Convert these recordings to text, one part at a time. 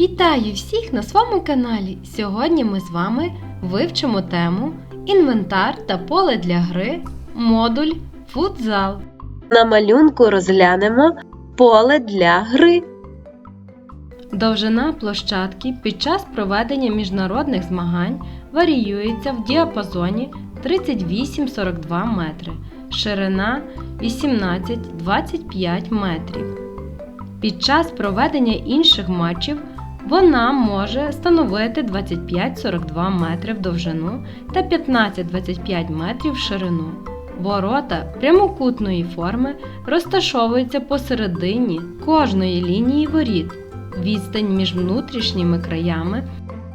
Вітаю всіх на своєму каналі! Сьогодні ми з вами вивчимо тему Інвентар та поле для гри, модуль футзал. На малюнку розглянемо поле для гри. Довжина площадки під час проведення міжнародних змагань варіюється в діапазоні 38-42 метри, ширина 18-25 метрів. Під час проведення інших матчів вона може становити 25-42 метри в довжину та 15-25 метрів в ширину. Ворота прямокутної форми розташовуються посередині кожної лінії воріт. Відстань між внутрішніми краями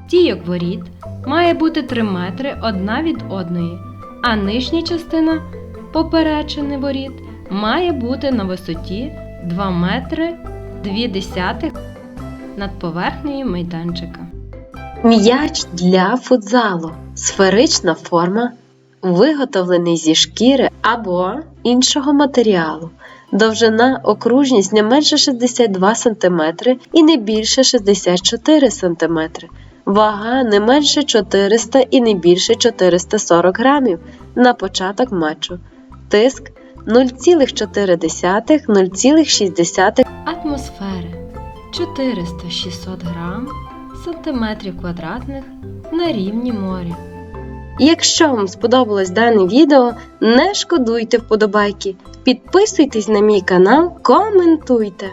стійок воріт має бути 3 метри одна від одної, а нижня частина поперечини воріт має бути на висоті 2 метри 2 десятих над поверхнею майданчика. М'яч для футзалу. Сферична форма, виготовлений зі шкіри або іншого матеріалу. Довжина окружність не менше 62 см і не більше 64 см. Вага не менше 400 і не більше 440 грамів на початок матчу. Тиск 0,4-0,6 Атмосфери 400-600 грам сантиметрів квадратних на рівні моря. Якщо вам сподобалось дане відео, не шкодуйте вподобайки, підписуйтесь на мій канал, коментуйте.